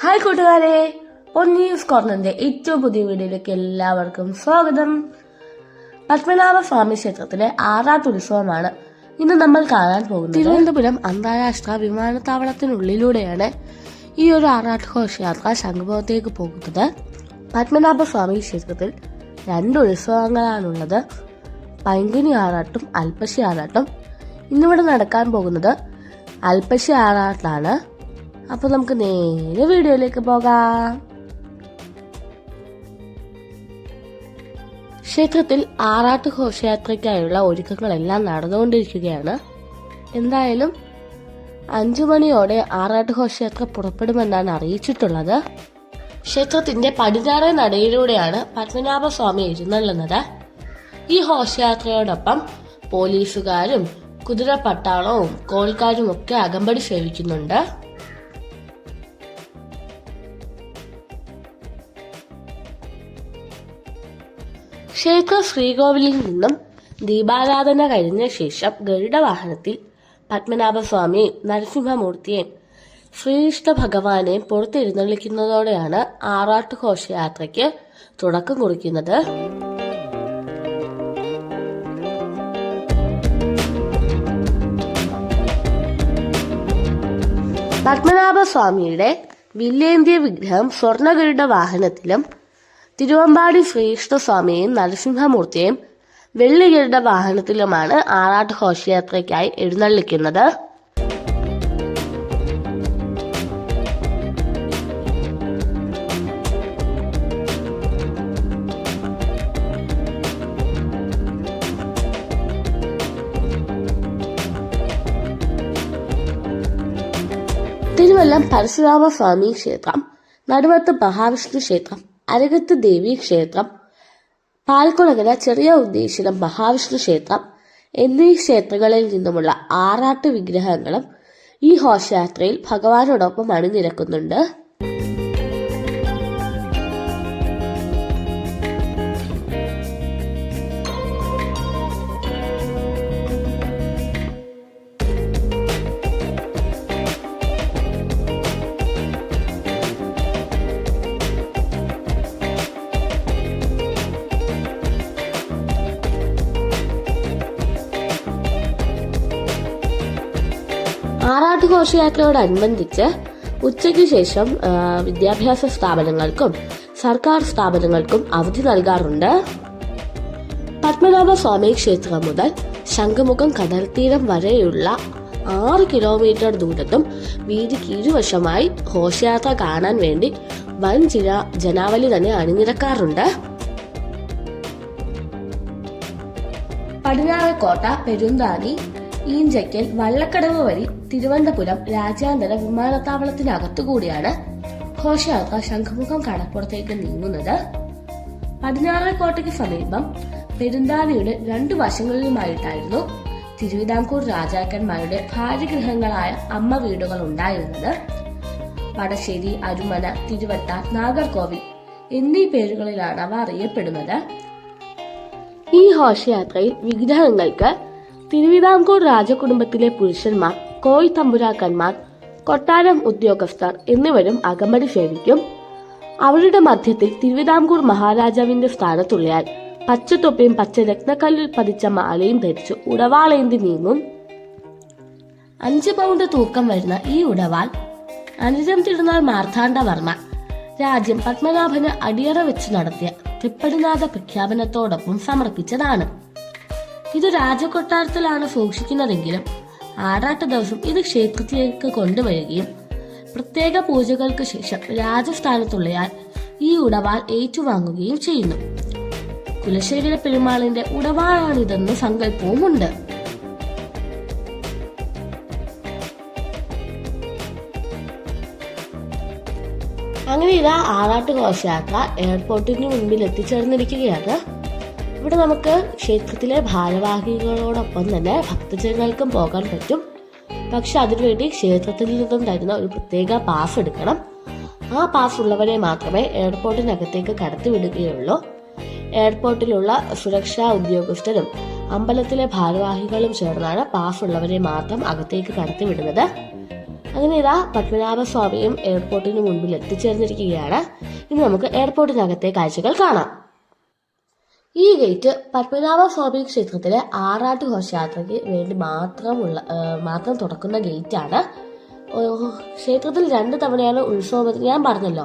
Hi കൂട്ടുകാരെ പൊന്നീസ് കോർണറിന്റെ ഏറ്റവും പുതിയ വീഡിയോയിലേക്ക് എല്ലാവർക്കും സ്വാഗതം. പത്മനാഭ സ്വാമി ക്ഷേത്രത്തിലെ ആറാട്ട് ഉത്സവമാണ് ഇന്ന് നമ്മൾ കാണാൻ പോകുന്നത്. തിരുവനന്തപുരം അന്താരാഷ്ട്ര വിമാനത്താവളത്തിനുള്ളിലൂടെയാണ് ഈ ഒരു ആറാട്ട് ഘോഷയാത്ര ശംഖുഭവത്തേക്ക് പോകുന്നത്. പത്മനാഭ സ്വാമി ക്ഷേത്രത്തിൽ രണ്ട് ഉത്സവങ്ങളാണുള്ളത്. പൈങ്കുനി ആറാട്ടും അൽപ്പശി ആറാട്ടും. ഇന്നിവിടെ നടക്കാൻ പോകുന്നത് അൽപ്പശി ആറാട്ടാണ്. അപ്പോൾ നമുക്ക് നേരെ വീഡിയോയിലേക്ക് പോകാം. ക്ഷേത്രത്തിൽ ആറാട്ട് ഘോഷയാത്രയ്ക്കായുള്ള ഒരുക്കങ്ങളെല്ലാം നടന്നുകൊണ്ടിരിക്കുകയാണ്. എന്തായാലും അഞ്ചു മണിയോടെ ആറാട്ട് ഘോഷയാത്ര പുറപ്പെടുമെന്നാണ് അറിയിച്ചിട്ടുള്ളത്. ക്ഷേത്രത്തിന്റെ പടിഞ്ഞാറേ നടയിലൂടെയാണ് പത്മനാഭസ്വാമി എഴുന്നള്ളുന്നത്. ഈ ഘോഷയാത്രയോടൊപ്പം പോലീസുകാരും കുതിരപ്പട്ടാളവും കോൾക്കാരും ഒക്കെ അകമ്പടി സേവിക്കുന്നുണ്ട്. ക്ഷേത്ര ശ്രീകോവിലിൽ നിന്നും ദീപാരാധന കഴിഞ്ഞ ശേഷം ഗരുഡവാഹനത്തിൽ പത്മനാഭസ്വാമിയെയും നരസിംഹമൂർത്തിയെയും ശ്രീകൃഷ്ണ ഭഗവാനെ പുറത്തെഴുന്നള്ളിക്കുന്നതോടെയാണ് ആറാട്ട് ഘോഷയാത്രയ്ക്ക് തുടക്കം കുറിക്കുന്നത്. പത്മനാഭസ്വാമിയുടെ വില്ലേന്തിയ വിഗ്രഹം സ്വർണഗരുഡ വാഹനത്തിലും തിരുവമ്പാടി ശ്രീകൃഷ്ണസ്വാമിയെയും നരസിംഹമൂർത്തിയെയും വെള്ളികളുടെ വാഹനത്തിലുമാണ് ആറാട്ട് ഘോഷയാത്രയ്ക്കായി എഴുന്നള്ളിക്കുന്നത്. തിരുവല്ലം പരശുരാമസ്വാമി ക്ഷേത്രം നടുവത്ത് മഹാവിഷ്ണു ക്ഷേത്രം അരകത്ത് ദേവി ക്ഷേത്രം പാൽക്കുളങ്ങര ചെറിയ ഉദ്ദേശിരം മഹാവിഷ്ണു ക്ഷേത്രം എന്നീ ക്ഷേത്രങ്ങളിൽ നിന്നുമുള്ള ആറാട്ട് വിഗ്രഹങ്ങളും ഈ ഘോഷയാത്രയിൽ ഭഗവാനോടൊപ്പം അണിനിരക്കുന്നുണ്ട് ഘോഷയാത്രയോടനുബന്ധിച്ച് ഉച്ചയ്ക്ക് ശേഷം വിദ്യാഭ്യാസ സ്ഥാപനങ്ങൾക്കും സർക്കാർ സ്ഥാപനങ്ങൾക്കും അവധി നൽകാറുണ്ട്. പത്മനാഭ സ്വാമി ക്ഷേത്രം മുതൽ ശംഖുമുഖം കടൽത്തീരം വരെയുള്ള ആറ് കിലോമീറ്റർ ദൂരത്തും വീതിക്ക് ഇരുവശമായി ഘോഷയാത്ര കാണാൻ വേണ്ടി വൻ ചില ജനാവലി തന്നെ അണിനിരക്കാറുണ്ട്. പടിഞ്ഞാറക്കോട്ട പെരുന്താനി ഈഞ്ചയ്ക്കൽ വള്ളക്കടവ് വഴി തിരുവനന്തപുരം രാജ്യാന്തര വിമാനത്താവളത്തിനകത്തുകൂടിയാണ് ഘോഷയാത്ര ശംഖുമുഖം കടപ്പുറത്തേക്ക് നീങ്ങുന്നത്. പടിഞ്ഞാറക്കോട്ടയ്ക്ക് സമീപം പെരുന്താനിയുടെ രണ്ടു വശങ്ങളിലുമായിട്ടായിരുന്നു തിരുവിതാംകൂർ രാജാക്കന്മാരുടെ ഭാര്യഗൃഹങ്ങളായ അമ്മ വീടുകൾ ഉണ്ടായിരുന്നത് വടശ്ശേരി അരുമന തിരുവട്ട നാഗർകോവിൽ എന്നീ പേരുകളിലാണ് അവ അറിയപ്പെടുന്നത്. ഈ ഘോഷയാത്രയിൽ വിഗ്രഹങ്ങൾക്ക് തിരുവിതാംകൂർ രാജകുടുംബത്തിലെ പുരുഷന്മാർ കോയ് തമ്പുരാക്കന്മാർ കൊട്ടാരം ഉദ്യോഗസ്ഥർ എന്നിവരും അകമ്പടി സേവിക്കും. അവരുടെ മധ്യത്തിൽ തിരുവിതാംകൂർ മഹാരാജാവിന്റെ സ്ഥാനത്തുള്ളയാൾ പച്ചത്തൊപ്പിയും പച്ച രത്നക്കല്ലിൽ പതിച്ച മാലയും ധരിച്ച് ഉടവാളേന്തി നീങ്ങും. അഞ്ച് പൗണ്ട് തൂക്കം വരുന്ന ഈ ഉടവാൾ അനുജം തിരുനാൾ മാർത്താണ്ഡവർമ്മ രാജ്യം പത്മനാഭന് അടിയറ വെച്ച് നടത്തിയ തൃപ്പടിനാഥ പ്രഖ്യാപനത്തോടൊപ്പം സമർപ്പിച്ചതാണ്. ഇത് രാജകൊട്ടാരത്തിലാണ് സൂക്ഷിക്കുന്നതെങ്കിലും ആറാട്ട് ദിവസം ഇത് ക്ഷേത്രത്തിലേക്ക് കൊണ്ടുവരികയും പ്രത്യേക പൂജകൾക്ക് ശേഷം രാജസ്ഥാനത്തുള്ളയാൾ ഈ ഉടവാൾ ഏറ്റുവാങ്ങുകയും ചെയ്യുന്നു. കുലശേഖര പെരുമാളിന്റെ ഉടവാളാണിതെന്ന് സങ്കല്പവുമുണ്ട്. അങ്ങനെ ഇതാ ആറാട്ട് ഘോഷയാത്ര എയർപോർട്ടിന് മുൻപിൽ എത്തിച്ചേർന്നിരിക്കുകയാണ് ഇവിടെ നമുക്ക് ക്ഷേത്രത്തിലെ ഭാരവാഹികളോടൊപ്പം തന്നെ ഭക്തജനങ്ങൾക്കും പോകാൻ പറ്റും. പക്ഷെ അതിനുവേണ്ടി ക്ഷേത്രത്തിൽ നിന്നും തരുന്ന ഒരു പ്രത്യേക പാസ് എടുക്കണം. ആ പാസ് ഉള്ളവരെ മാത്രമേ എയർപോർട്ടിനകത്തേക്ക് കടത്തിവിടുകയുള്ളൂ എയർപോർട്ടിലുള്ള സുരക്ഷാ ഉദ്യോഗസ്ഥരും അമ്പലത്തിലെ ഭാരവാഹികളും ചേർന്നാണ് പാസ് ഉള്ളവരെ മാത്രം അകത്തേക്ക് കടത്തിവിടുന്നത് അങ്ങനെ ഇതാ പത്മനാഭ സ്വാമിയും എയർപോർട്ടിന് മുൻപിൽ എത്തിച്ചേർന്നിരിക്കുകയാണ്. ഇനി നമുക്ക് എയർപോർട്ടിനകത്തെ കാഴ്ചകൾ കാണാം. ഈ ഗേറ്റ് പത്മനാഭ സ്വാമി ക്ഷേത്രത്തിലെ ആറാട്ട് ഘോഷയാത്രയ്ക്ക് വേണ്ടി മാത്രമുള്ള മാത്രം തുറക്കുന്ന ഗേറ്റാണ് ക്ഷേത്രത്തിൽ രണ്ട് തവണയാണ് ഉത്സവം ഞാൻ പറഞ്ഞല്ലോ.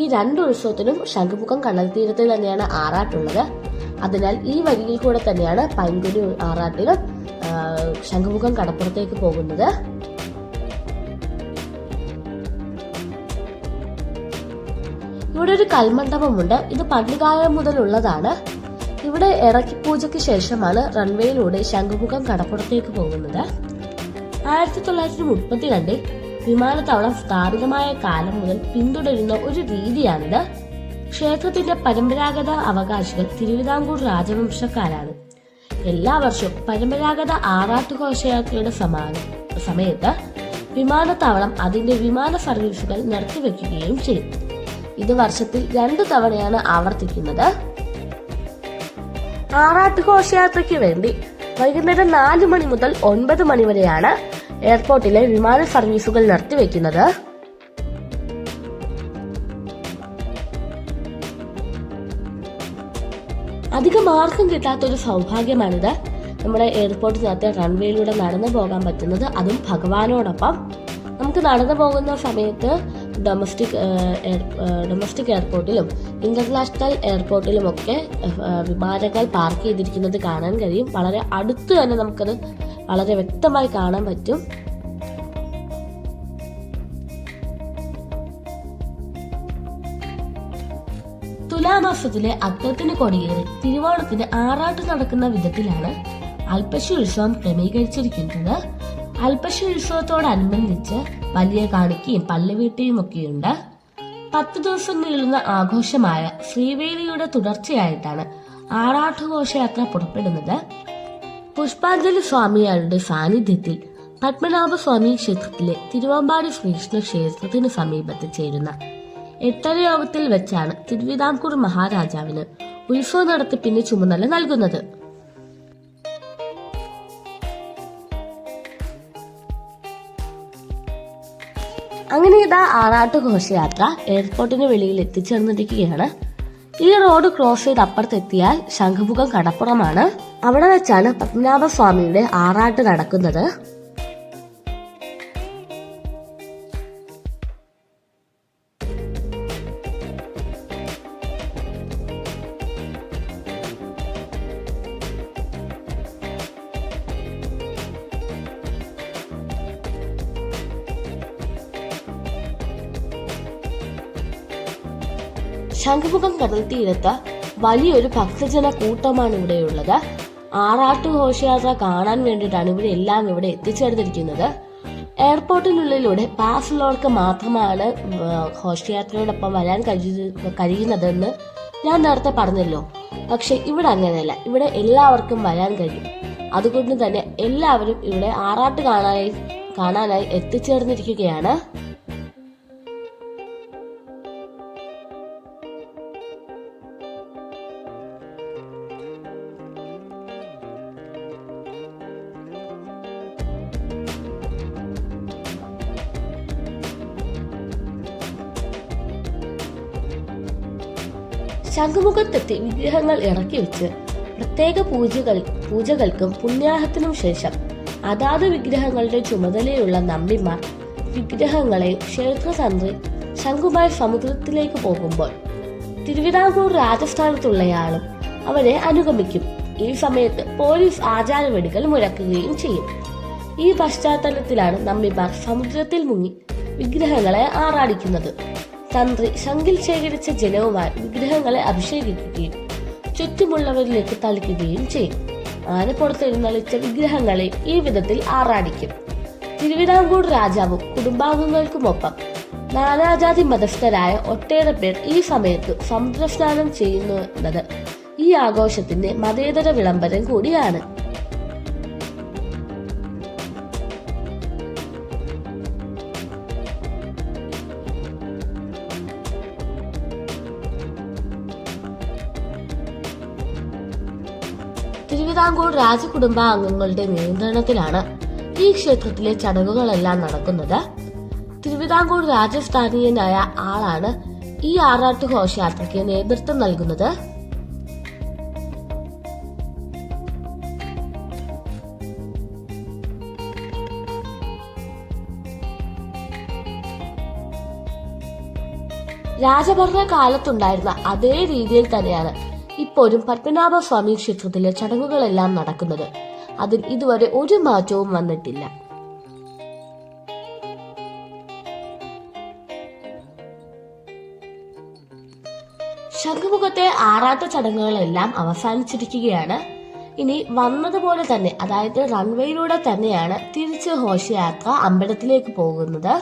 ഈ രണ്ട് ഉത്സവത്തിനും ശംഖുമുഖം കടൽ തന്നെയാണ് ആറാട്ടുള്ളത്. അതിനാൽ ഈ വരിയിൽ കൂടെ തന്നെയാണ് പൈങ്കുനി ആറാട്ടിലും ശംഖുമുഖം കടപ്പുറത്തേക്ക് പോകുന്നത്. ഇവിടെ ഒരു കൽമണ്ഡപമുണ്ട്. ഇത് പണ്ടുകാലം മുതലുള്ളതാണ്. ഇവിടെ ഇറക്കി പൂജയ്ക്ക് ശേഷമാണ് റൺവേയിലൂടെ ശംഖുമുഖം കടപ്പുറത്തേക്ക് പോകുന്നത്. ആയിരത്തി തൊള്ളായിരത്തി മുപ്പത്തിരണ്ടിൽ വിമാനത്താവളം സ്ഥാപിതമായ കാലം മുതൽ പിന്തുടരുന്ന ഒരു രീതിയാണിത്. ക്ഷേത്രത്തിന്റെ പരമ്പരാഗത അവകാശികൾ തിരുവിതാംകൂർ രാജവംശക്കാരാണ്. എല്ലാ വർഷവും പരമ്പരാഗത ആറാട്ടുഘോഷയാത്രയുടെ സമാന സമയത്ത് വിമാനത്താവളം അതിന്റെ വിമാന സർവീസുകൾ നിർത്തിവെക്കുകയും ചെയ്യും ഇത് വർഷത്തിൽ രണ്ടു തവണയാണ് ആവർത്തിക്കുന്നത്. ആറാട്ട് ഘോഷയാത്രയ്ക്ക് വേണ്ടി വൈകുന്നേരം നാല് മണി മുതൽ ഒൻപത് മണി വരെയാണ് എയർപോർട്ടിലെ വിമാന സർവീസുകൾ നിർത്തിവെക്കുന്നത്. അധികം ആർക്കും കിട്ടാത്ത ഒരു സൗഭാഗ്യമാണിത്. നമ്മുടെ എയർപോർട്ടിനകത്ത് റൺവേയിലൂടെ നടന്നു പോകാൻ പറ്റുന്നത് അതും ഭഗവാനോടൊപ്പം. നമുക്ക് നടന്നു പോകുന്ന സമയത്ത് ഡൊമസ്റ്റിക് ഡൊമസ്റ്റിക് എയർപോർട്ടിലും ഇന്റർനാഷണൽ എയർപോർട്ടിലുമൊക്കെ വിമാനങ്ങൾ പാർക്ക് ചെയ്തിരിക്കുന്നത് കാണാൻ കഴിയും. വളരെ അടുത്ത് തന്നെ നമുക്കത് വളരെ വ്യക്തമായി കാണാൻ പറ്റും. തുലാമാസത്തിലെ അത്തത്തിന് കൊടിയേറി തിരുവോണത്തിന് ആറാട്ട് നടക്കുന്ന വിധത്തിലാണ് അൽപ്പശി ഉത്സവം ക്രമീകരിച്ചിരിക്കുന്നത്. അൽപ്പശി ഉത്സവത്തോടനുബന്ധിച്ച് വലിയ കാണിക്കയും പള്ളിവീട്ടിയും ഒക്കെയുണ്ട്. പത്ത് ദിവസം നീളുന്ന ആഘോഷമായ ശ്രീവേലിയുടെ തുടർച്ചയായിട്ടാണ് ആറാട്ട് ഘോഷയാത്ര പുറപ്പെടുന്നത്. പുഷ്പാഞ്ജലി സ്വാമിയാരുടെ സാന്നിധ്യത്തിൽ പത്മനാഭ സ്വാമി ക്ഷേത്രത്തിലെ തിരുവമ്പാടി ശ്രീകൃഷ്ണ ക്ഷേത്രത്തിന് സമീപത്ത് ചേരുന്ന എട്ടരയോഗത്തിൽ വെച്ചാണ് തിരുവിതാംകൂർ മഹാരാജാവിന് ഉത്സവ നടത്തിപ്പിന്റെ ചുമതല നൽകുന്നത്. അങ്ങനെ ഇതാ ആറാട്ട് ഘോഷയാത്ര എയർപോർട്ടിന് വെളിയിൽ എത്തിച്ചേർന്നിരിക്കുകയാണ്. ഈ റോഡ് ക്രോസ് ചെയ്ത് അപ്പുറത്തെത്തിയാൽ ശംഖുമുഖം കടപ്പുറമാണ്. അവിടെ വെച്ചാണ് പത്മനാഭ സ്വാമിയുടെ ആറാട്ട് നടക്കുന്നത്. ശംഖുമുഖം കടൽ തീരത്ത് വലിയൊരു ഭക്തജന കൂട്ടമാണ് ഇവിടെയുള്ളത്. ആറാട്ട് ഘോഷയാത്ര കാണാൻ വേണ്ടിയിട്ടാണ് ഇവിടെ എല്ലാം ഇവിടെ എത്തിച്ചേർന്നിരിക്കുന്നത്. എയർപോർട്ടിനുള്ളിലൂടെ പാസ് ഉള്ളവർക്ക് മാത്രമാണ് ഘോഷയാത്രയോടൊപ്പം വരാൻ കഴിയ- കഴിയുന്നതെന്ന് ഞാൻ നേരത്തെ പറഞ്ഞല്ലോ. പക്ഷെ ഇവിടെ അങ്ങനെയല്ല. ഇവിടെ എല്ലാവർക്കും വരാൻ കഴിയും. അതുകൊണ്ട് തന്നെ എല്ലാവരും ഇവിടെ ആറാട്ട് കാണാനായി കാണാനായി എത്തിച്ചേർന്നിരിക്കുകയാണ്. ശംഖുമുഖത്തെത്തി വിഗ്രഹങ്ങൾ ഇറക്കി വെച്ച് പ്രത്യേക പൂജകൾ പൂജകൾക്കും പുണ്യാഹത്തിനും ശേഷം അതാത് വിഗ്രഹങ്ങളുടെ ചുമതലയുള്ള നമ്പിമാർ വിഗ്രഹങ്ങളെ ക്ഷേത്രതന്ത്രി ശംഖുമായി സമുദ്രത്തിലേക്ക് പോകുമ്പോൾ തിരുവിതാംകൂർ രാജസ്ഥാനത്തുള്ളയാളും അവരെ അനുഗമിക്കും. ഈ സമയത്ത് പോലീസ് ആചാരവെടികൾ മുഴക്കുകയും ചെയ്യും. ഈ പശ്ചാത്തലത്തിലാണ് നമ്പിമാർ സമുദ്രത്തിൽ മുങ്ങി വിഗ്രഹങ്ങളെ ആറാടിക്കുന്നത്. തന്ത്രി ശങ്കിൽ ശേഖരിച്ച ജലവുമായി വിഗ്രഹങ്ങളെ അഭിഷേകിക്കുകയും ചുറ്റുമുള്ളവരിലേക്ക് തളിക്കുകയും ചെയ്യും ആന പുറത്തെഴുന്നള്ളിച്ച വിഗ്രഹങ്ങളെ ഈ വിധത്തിൽ ആറാടിക്കും. തിരുവിതാംകൂർ രാജാവും കുടുംബാംഗങ്ങൾക്കുമൊപ്പം നാനാജാതി മതസ്ഥരായ ഒട്ടേറെ പേർ ഈ സമയത്ത് സമുദ്രസ്നാനം ചെയ്യുന്നു എന്നത് ഈ ആഘോഷത്തിന്റെ മതേതര വിളംബരം കൂടിയാണ്. തിരുവിതാംകൂർ രാജകുടുംബാംഗങ്ങളുടെ നിയന്ത്രണത്തിലാണ് ഈ ക്ഷേത്രത്തിലെ ചടങ്ങുകളെല്ലാം നടക്കുന്നത്. തിരുവിതാംകൂർ രാജസ്ഥാനീയനായ ആളാണ് ഈ ആറാട്ട് ഘോഷയാത്രയ്ക്ക് നേതൃത്വം നൽകുന്നത്. രാജഭരണ കാലത്തുണ്ടായിരുന്ന അതേ രീതിയിൽ തന്നെയാണ് ഇപ്പോഴും പത്മനാഭ സ്വാമി ക്ഷേത്രത്തിലെ ചടങ്ങുകളെല്ലാം നടക്കുന്നത്. അതിൽ ഇതുവരെ ഒരു മാറ്റവും വന്നിട്ടില്ല. ശംഖുമുഖത്തെ ആറാത്ത ചടങ്ങുകളെല്ലാം അവസാനിച്ചിരിക്കുകയാണ്. ഇനി വന്നതുപോലെ തന്നെ അതായത് റൺവേയിലൂടെ തന്നെയാണ് തിരിച്ച് ഘോഷയാത്ര അമ്പലത്തിലേക്ക് പോകുന്നത്.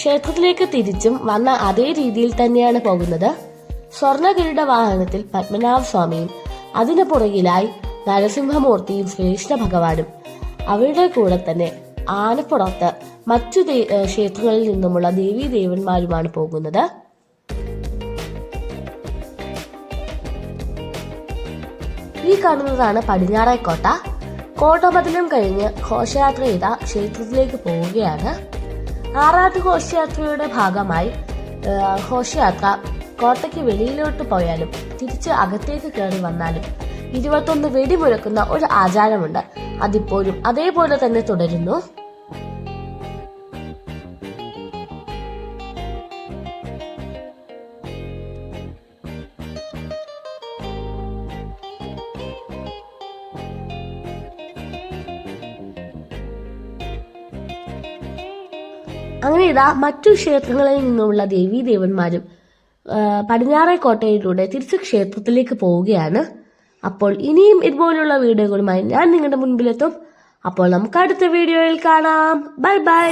ക്ഷേത്രത്തിലേക്ക് തിരിച്ചും വന്ന അതേ രീതിയിൽ തന്നെയാണ് പോകുന്നത്. സ്വർണകിരീട വാഹനത്തിൽ പത്മനാഭ സ്വാമിയും അതിനു പുറകിലായി നരസിംഹമൂർത്തിയും ശ്രീകൃഷ്ണ ഭഗവാനും. അവരുടെ കൂടെ തന്നെ ആനപ്പുറത്ത് മറ്റു ക്ഷേത്രങ്ങളിൽ നിന്നുമുള്ള ദേവീ ദേവന്മാരുമാണ് പോകുന്നത്. ഈ കാണുന്നതാണ് പടിഞ്ഞാറേക്കോട്ട. കോട്ടമതിലും കഴിഞ്ഞ് ഘോഷയാത്ര ചെയ്ത ക്ഷേത്രത്തിലേക്ക് പോവുകയാണ്. ആറാട്ട് ഘോഷയാത്രയുടെ ഭാഗമായി ഘോഷയാത്ര കോട്ടയ്ക്ക് വെളിയിലോട്ട് പോയാലും തിരിച്ച് അകത്തേക്ക് കയറി വന്നാലും ഇരുപത്തൊന്ന് വെടിമുഴക്കുന്ന ഒരു ആചാരമുണ്ട്. അതിപ്പോഴും അതേപോലെ തന്നെ തുടരുന്നു. അങ്ങനെ ഇതാ മറ്റു ക്ഷേത്രങ്ങളിൽ നിന്നുള്ള ദേവീ ദേവന്മാരും പടിഞ്ഞാറേ കോട്ടയിലൂടെ തിരിച്ച് ക്ഷേത്രത്തിലേക്ക് പോവുകയാണ്. അപ്പോൾ ഇനിയും ഇതുപോലുള്ള വീഡിയോകളുമായി ഞാൻ നിങ്ങളുടെ മുൻപിലെത്തും. അപ്പോൾ നമുക്ക് അടുത്ത വീഡിയോയിൽ കാണാം. Bye bye.